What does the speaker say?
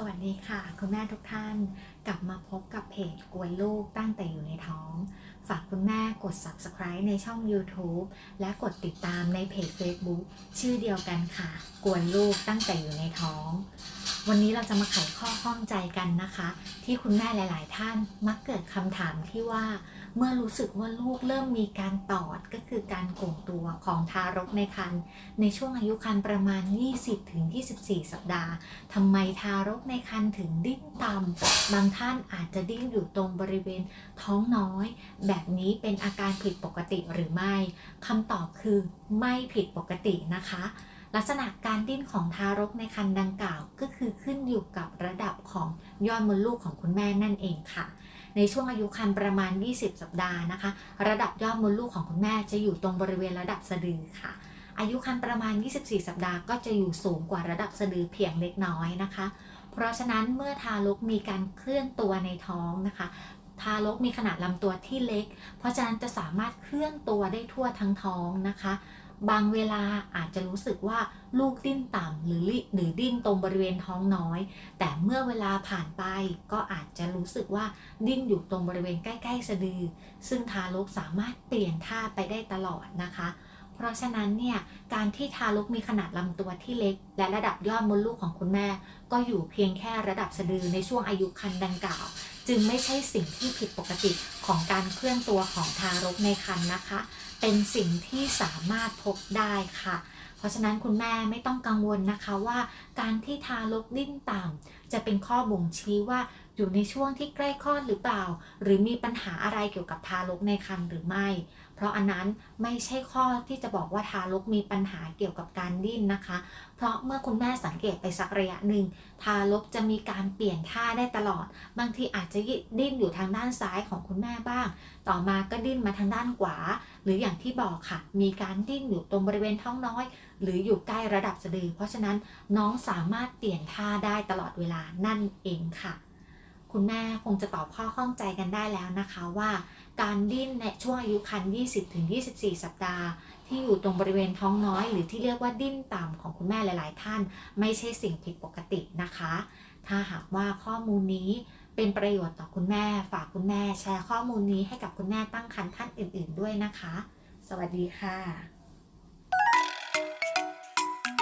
สวัสดีค่ะ คุณแม่ทุกท่านกลับมาพบกับเพจกวนลูกตั้งแต่อยู่ในท้อง ฝากคุณแม่กด subscribe ในช่อง YouTube และกดติดตามในเพจ Facebook ชื่อเดียวกันค่ะ กวนลูกตั้งแต่อยู่ในท้อง วันนี้เราจะมาไขข้อข้องใจกันนะคะ ที่คุณแม่หลาย ๆ ท่านมักเกิดคำถามที่ว่า เมื่อรู้สึกว่าลูกเริ่มมีการตอดก็คือการโก่งตัวของทารกในครรภ์ในช่วงอายุครรภ์ประมาณ 20-24 สัปดาห์ทำไมทารกในครรภ์ถึงดิ้นต่ำบางท่านอาจจะดิ้นอยู่ตรงบริเวณท้องน้อย แบบนี้เป็นอาการผิดปกติหรือไม่คำตอบคือไม่ผิดปกตินะคะ ลักษณะการดิ้นของทารกในครรภ์ดังกล่าว ก็คือขึ้นอยู่กับระดับของยอดมดลูกของคุณแม่นั่นเองค่ะ ในช่วงอายุครรภ์ประมาณ 20 สัปดาห์นะคะ ระดับยอดมดลูกของคุณแม่จะอยู่ตรงบริเวณระดับสะดือค่ะ อายุครรภ์ประมาณ 24 สัปดาห์ก็จะอยู่สูงกว่าระดับสะดือเพียงเล็กน้อยนะคะ เพราะฉะนั้นเมื่อทารกมีการเคลื่อนตัวในท้องนะคะทารกมีขนาดลำตัวที่เล็ก เพราะฉะนั้นจะสามารถเคลื่อนตัวได้ทั่วทั้งท้องนะคะ บางเวลาอาจจะรู้สึกว่าลูกดิ้นต่ำหรือหรือดิ้นตรงบริเวณท้องน้อย แต่เมื่อเวลาผ่านไปก็อาจจะรู้สึกว่าดิ้นอยู่ตรงบริเวณใกล้ ๆ สะดือ ซึ่งทารกสามารถเปลี่ยนท่าไปได้ตลอดนะคะ เพราะฉะนั้นเนี่ยการที่ทารกมีขนาดลำตัวที่เล็ก และระดับยอดมดลูกของคุณแม่ ก็อยู่เพียงแค่ระดับสะดือในช่วงอายุครรภ์ดังกล่าว จึงไม่ใช่สิ่งที่ผิดปกติของการเคลื่อนตัวของทารกในครรภ์นะคะ เป็นสิ่งที่สามารถพบได้ค่ะเพราะฉะนั้นคุณแม่ไม่ต้องกังวลนะคะว่า การที่ทารกดิ้นต่ำจะเป็นข้อบ่งชี้ว่าอยู่ในช่วงที่ใกล้คลอดหรือเปล่า หรือมีปัญหาอะไรเกี่ยวกับทารกในครรภ์หรือไม่ เพราะอันนั้นไม่ใช่ข้อที่จะบอกว่าทารกมีปัญหาเกี่ยวกับการดิ้นนะคะ เพราะเมื่อคุณแม่สังเกตไปสักระยะหนึ่งทารกจะมีการเปลี่ยนท่าได้ตลอด บางทีอาจจะดิ้นอยู่ทางด้านซ้ายของคุณแม่บ้าง ต่อมาก็ดิ้นมาทางด้านขวา หรืออย่างที่บอกค่ะ มีการดิ้นอยู่ตรงบริเวณท้องน้อย หรืออยู่ใกล้ระดับสะดือ เพราะฉะนั้นน้องสามารถเปลี่ยนท่าได้ตลอดเวลานั่นเองค่ะ คุณแม่คงจะตอบข้อข้องใจกันได้แล้วนะคะว่าการดิ้นในช่วงอายุครรภ์20-24 สัปดาห์ ที่อยู่ตรงบริเวณท้องน้อย หรือที่เรียกว่าดิ้นต่ำของคุณแม่หลาย ๆ ท่าน ไม่ใช่สิ่งผิดปกตินะคะ ถ้าหากว่าข้อมูลนี้เป็นประโยชน์ต่อคุณแม่ ฝากคุณแม่แชร์ข้อมูลนี้ให้กับคุณแม่ตั้งครรภ์ท่านอื่น ๆ ด้วยนะคะ สวัสดีค่ะ